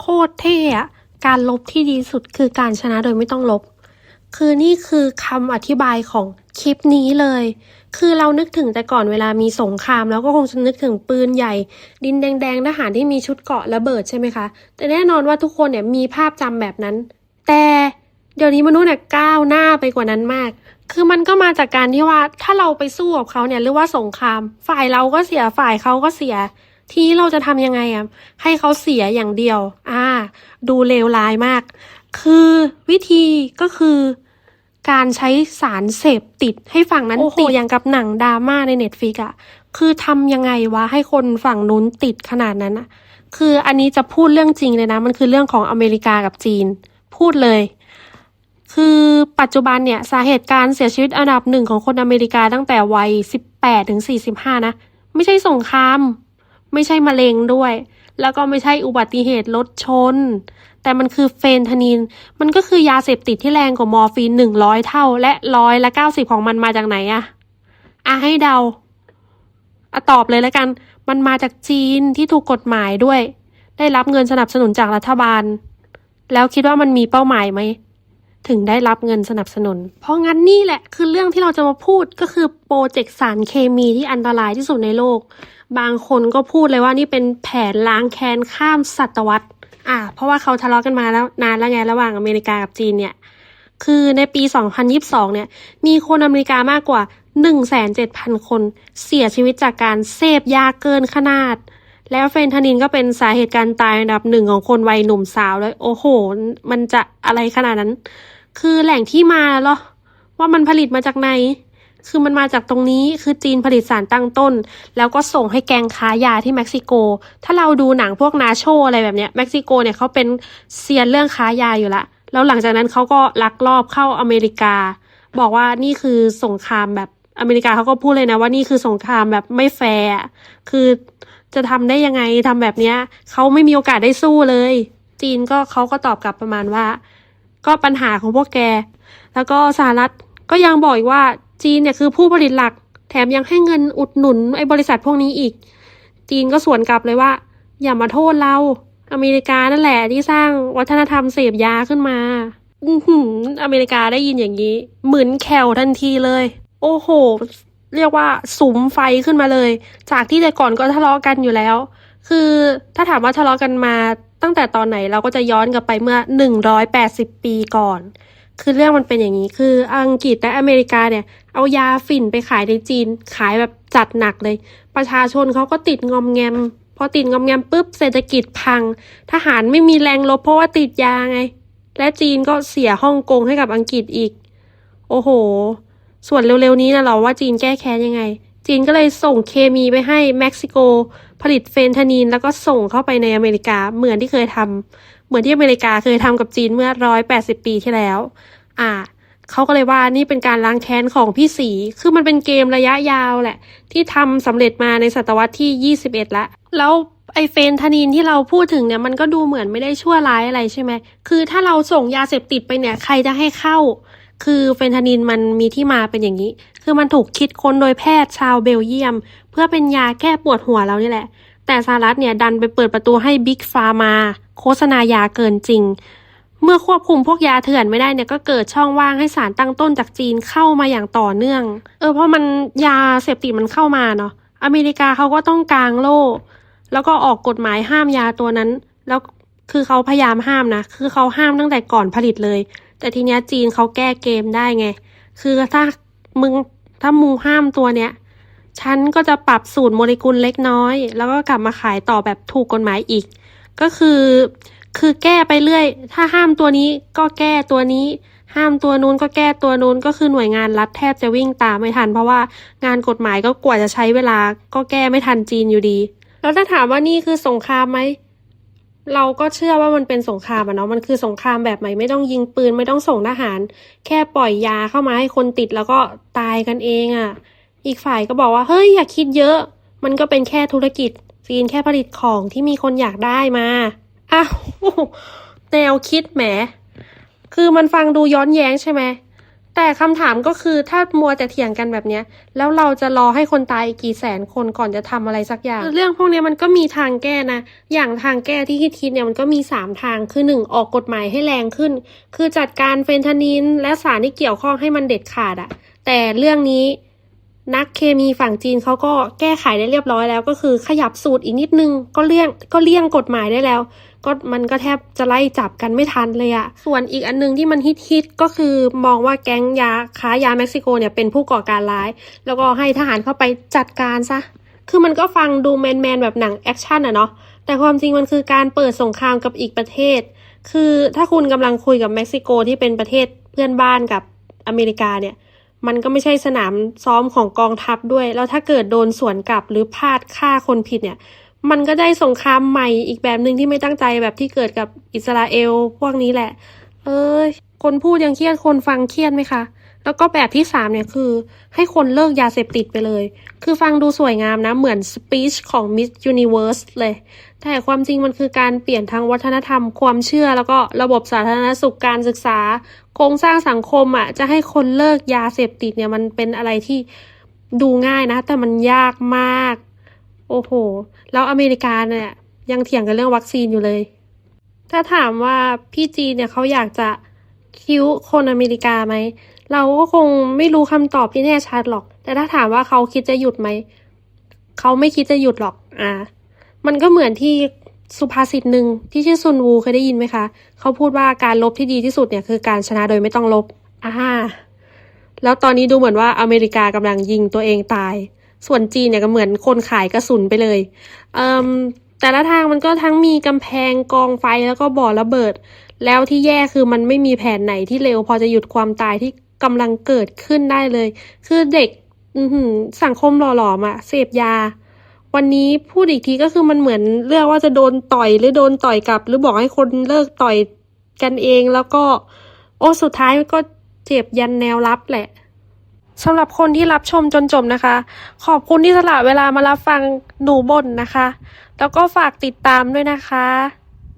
โคตรเท่อะการลบที่ดีสุดคือการชนะโดยไม่ต้องลบ คือนี่คือคำอธิบายของคลิปนี้เลย คือเรานึกถึงแต่ก่อนเวลามีสงคราม แล้วก็คงจะนึกถึงปืนใหญ่ ดินแดงๆทหารที่มีชุดเกราะระเบิดใช่ไหมคะ แต่แน่นอนว่าทุกคนเนี่ยมีภาพจำแบบนั้น แต่เดี๋ยวนี้มนุษย์เนี่ยก้าวหน้าไปกว่านั้นมาก คือมันก็มาจากการที่ว่าถ้าเราไปสู้กับเขาเนี่ยหรือว่าสงคราม ฝ่ายเราก็เสียฝ่ายเขาก็เสีย ทีนี้เราจะทำยังไงอะให้เขาเสียอย่างเดียว อ่า ดูเลวร้ายมาก คือวิธีก็คือการใช้สารเสพติดให้ฝั่งนั้นติดอย่างกับหนังดราม่าในเน็ตฟิกอะคือทำยังไงวะให้คนฝั่งนู้นติดขนาดนั้นอะคืออันนี้จะพูดเรื่องจริงเลยนะ มันคือเรื่องของอเมริกากับจีน พูดเลย คือปัจจุบันเนี่ย สาเหตุการเสียชีวิตอันดับหนึ่งของคนอเมริกาตั้งแต่วัย 18ถึง45 นะ ไม่ใช่สงคราม ไม่ใช่มะเร็งด้วย แล้วก็ไม่ใช่อุบัติเหตุรถชน แต่มันคือเฟนทานิน มันก็คือยาเสพติดที่แรงกว่ามอร์ฟีนหนึ่งร้อยเท่า และร้อยละเก้าสิบของมันมาจากไหนอะอะให้เดาอะตอบเลยแล้วกัน มันมาจากจีนที่ถูกกฎหมายด้วย ได้รับเงินสนับสนุนจากรัฐบาล แล้วคิดว่ามันมีเป้าหมายไหม ถึงได้รับเงินสนับสนุน เพราะงั้นนี่แหละคือเรื่องที่เราจะมาพูดก็คือโปรเจกต์สารเคมีที่อันตรายที่สุดในโลก บางคนก็พูดเลยว่านี่เป็นแผนล้างแค้นข้ามศตวรรษ อ่า เพราะว่าเขาทะเลาะกันมาแล้วนานแล้วไงระหว่างอเมริกากับจีนเนี่ย คือในปี 2022 เนี่ย มีคนอเมริกามากกว่า 1,700,000 คน เสียชีวิตจากการเสพยาเกินขนาด แล้วเฟนทานินก็เป็นสาเหตุการตายอันดับหนึ่งของคนวัยหนุ่มสาวเลย โอ้โห มันจะอะไรขนาดนั้น คือแหล่งที่มาเหรอ ว่ามันผลิตมาจากไหน คือมันมาจากตรงนี้คือจีนผลิตสารตั้งต้น แล้วก็ส่งให้แกงค้ายาที่เม็กซิโก ถ้าเราดูหนังพวกนาโชอะไรแบบเนี้ยเม็กซิโกเนี่ยเขาเป็นเซียนเรื่องค้ายาอยู่ละแล้วหลังจากนั้นเขาก็ลักลอบเข้าอเมริกา บอกว่านี่คือสงครามแบบอเมริกาเขาก็พูดเลยนะว่านี่คือสงครามแบบไม่แฟร์คือ จะทำได้ยังไงทำแบบเนี้ยเขาไม่มีโอกาสได้สู้เลย จีนก็เขาก็ตอบกลับประมาณว่า ก็ปัญหาของพวกแก แล้วก็สหรัฐก็ยังบอกอีกว่าจีนเนี่ยคือผู้ผลิตหลัก แถมยังให้เงินอุดหนุนไอ้บริษัทพวกนี้อีก จีนก็สวนกลับเลยว่า อย่ามาโทษเรา อเมริกานั่นแหละที่สร้างวัฒนธรรมเสพยาขึ้นมาอือหืออเมริกาได้ยินอย่างนี้ เหมือนแขวทันทีเลย โอ้โห เรียกว่าสุมไฟขึ้นมาเลย จากที่แต่ก่อนก็ทะเลาะกันอยู่แล้ว คือถ้าถามว่าทะเลาะกันมาตั้งแต่ตอนไหนเราก็จะย้อนกลับไปเมื่อ 180 ปีก่อน คือเรื่องมันเป็นอย่างนี้คืออังกฤษและอเมริกาเนี่ย เอายาฝิ่นไปขายในจีน ขายแบบจัดหนักเลย ประชาชนเขาก็ติดงอมแงม พอติดงอมแงมปุ๊บเศรษฐกิจพัง ทหารไม่มีแรงลบเพราะว่าติดยาไง และจีนก็เสียฮ่องกงให้กับอังกฤษอีก โอ้โห ส่วนเร็วๆนี้นะเราว่าจีนแก้แค้นยังไง จีนก็เลยส่งเคมีไปให้เม็กซิโก ผลิตเฟนทานีน แล้วก็ส่งเข้าไปในอเมริกาเหมือนที่เคยทำเหมือนที่อเมริกาเคยทำกับจีนเมื่อร้อยแปดสิบปีที่แล้ว อ่าเขาก็เลยว่านี่เป็นการล้างแค้นของพี่สี คือมันเป็นเกมระยะยาวแหละ ที่ทำสำเร็จมาในศตวรรษที่ 21ละแล้วไอเฟนทานีนที่เราพูดถึงเนี่ยมันก็ดูเหมือนไม่ได้ชั่วร้ายอะไรใช่ไหม คือถ้าเราส่งยาเสพติดไปเนี่ยใครจะให้เข้า คือเฟนทานินมันมีที่มาเป็นอย่างนี้ คือมันถูกคิดค้นโดยแพทย์ชาวเบลเยียม เพื่อเป็นยาแก้ปวดหัวเรานี่แหละ แต่สหรัฐเนี่ยดันไปเปิดประตูให้บิ๊กฟาร์มา โฆษณายาเกินจริง เมื่อควบคุมพวกยาเถื่อนไม่ได้เนี่ยก็เกิดช่องว่างให้สารตั้งต้นจากจีนเข้ามาอย่างต่อเนื่อง เออเพราะมันยาเสพติดมันเข้ามาเนาะ อเมริกาเขาก็ต้องกางโล่แล้วก็ออกกฎหมายห้ามยาตัวนั้น แล้วคือเขาพยายามห้ามนะ คือเขาห้ามตั้งแต่ก่อนผลิตเลย แต่ทีเนี้ยจีนเขาแก้เกมได้ไง คือถ้ามึงถ้ามูห้ามตัวเนี้ยฉันก็จะปรับสูตรโมเลกุลเล็กน้อย แล้วก็กลับมาขายต่อแบบถูกกฎหมายอีก ก็คือคือแก้ไปเรื่อย ถ้าห้ามตัวนี้ก็แก้ตัวนี้ ห้ามตัวนู้นก็แก้ตัวนู้นก็คือหน่วยงานรัฐแทบจะวิ่งตามไม่ทัน เพราะว่างานกฎหมายก็กว่าจะใช้เวลาก็แก้ไม่ทันจีนอยู่ดี แล้วถ้าถามว่านี่คือสงครามไหม เราก็เชื่อว่ามันเป็นสงครามอะเนาะมันคือสงครามแบบใหม่ไม่ต้องยิงปืนไม่ต้องส่งทหาร แค่ปล่อยยาเข้ามาให้คนติดแล้วก็ตายกันเองอะอีกฝ่ายก็บอกว่าเฮ้ยอย่าคิดเยอะ มันก็เป็นแค่ธุรกิจจีนแค่ผลิตของที่มีคนอยากได้มาอ้าวแนวคิดแหม คือมันฟังดูย้อนแย้งใช่ไหม แต่คำถามก็คือถ้ามัวแต่เถียงกันแบบเนี้ยแล้วเราจะรอให้คนตายอีกกี่แสนคนก่อนจะทำอะไรสักอย่าง เรื่องพวกนี้มันก็มีทางแก้นะ อย่างทางแก้ที่คิดๆเนี่ยมันก็มีสามทางคือหนึ่งออกกฎหมายให้แรงขึ้น คือจัดการเฟนทานินและสารที่เกี่ยวข้องให้มันเด็ดขาดอะแต่เรื่องนี้ นักเคมีฝั่งจีนเขาก็แก้ไขได้เรียบร้อยแล้ว ก็คือขยับสูตรอีกนิดนึงก็เลี่ยงก็เลี่ยงกฎหมายได้แล้ว ก็มันก็แทบจะไล่จับกันไม่ทันเลยอะส่วนอีกอันนึงที่มันฮิตๆก็คือมองว่าแก๊งยาค้ายาเม็กซิโกเนี่ยเป็นผู้ก่อการร้าย แล้วก็ให้ทหารเข้าไปจัดการซะคือมันก็ฟังดูแมนๆแบบหนังแอคชั่นอะเนาะแต่ความจริงมันคือการเปิดสงครามกับอีกประเทศ คือถ้าคุณกำลังคุยกับเม็กซิโกที่เป็นประเทศเพื่อนบ้านกับอเมริกาเนี่ย มันก็ไม่ใช่สนามซ้อมของกองทัพด้วย แล้วถ้าเกิดโดนสวนกลับหรือพลาดฆ่าคนผิดเนี่ย มันก็ได้สงครามใหม่อีกแบบหนึ่งที่ไม่ตั้งใจแบบที่เกิดกับอิสราเอลพวกนี้แหละ เอ้ยคนพูดยังเครียดคนฟังเครียดไหมคะ แล้วก็แบบที่สามเนี่ยคือ ให้คนเลิกยาเสพติดไปเลย คือฟังดูสวยงามนะ เหมือนสปีชของ Miss Universe เลย แต่ความจริงมันคือการเปลี่ยนทั้งวัฒนธรรม ความเชื่อแล้วก็ระบบสาธารณสุขการศึกษา โครงสร้างสังคมอะ จะให้คนเลิกยาเสพติดเนี่ยมันเป็นอะไรที่ดูง่ายนะ แต่มันยากมาก โอ้โห แล้วอเมริกาเนี่ยยังเถียงกันเรื่องวัคซีนอยู่เลย ถ้าถามว่าพี่จีเนี่ยเขาอยากจะคิ้วคนอเมริกาไหม เราก็คงไม่รู้คำตอบที่แน่ชัดหรอก แต่ถ้าถามว่าเขาคิดจะหยุดไหม เขาไม่คิดจะหยุดหรอก อ่า มันก็เหมือนที่สุภาษิตหนึ่งที่ชื่อซุนวูเคยได้ยินไหมคะ เขาพูดว่าการลบที่ดีที่สุดเนี่ยคือการชนะโดยไม่ต้องลบ อ่า แล้วตอนนี้ดูเหมือนว่าอเมริกากำลังยิงตัวเองตาย ส่วนจีนเนี่ยก็เหมือนคนขายกระสุนไปเลย เอ่มแต่ละทางมันก็ทั้งมีกำแพงกองไฟแล้วก็บ่อระเบิด แล้วที่แย่คือมันไม่มีแผนไหนที่เร็วพอจะหยุดความตายที่ กำลังเกิดขึ้นได้เลย คือเด็กสังคมหล่อหลอมอะเสพยา วันนี้พูดอีกทีก็คือมันเหมือนเรื่องว่าจะโดนต่อยหรือโดนต่อยกลับ หรือบอกให้คนเลิกต่อยกันเองแล้วก็ โอ้สุดท้ายก็เจ็บยันแนวรับแหละสำหรับคนที่รับชมจนจบนะคะ ขอบคุณที่สละเวลามารับฟังหนูบ่นนะคะ แล้วก็ฝากติดตามด้วยนะคะ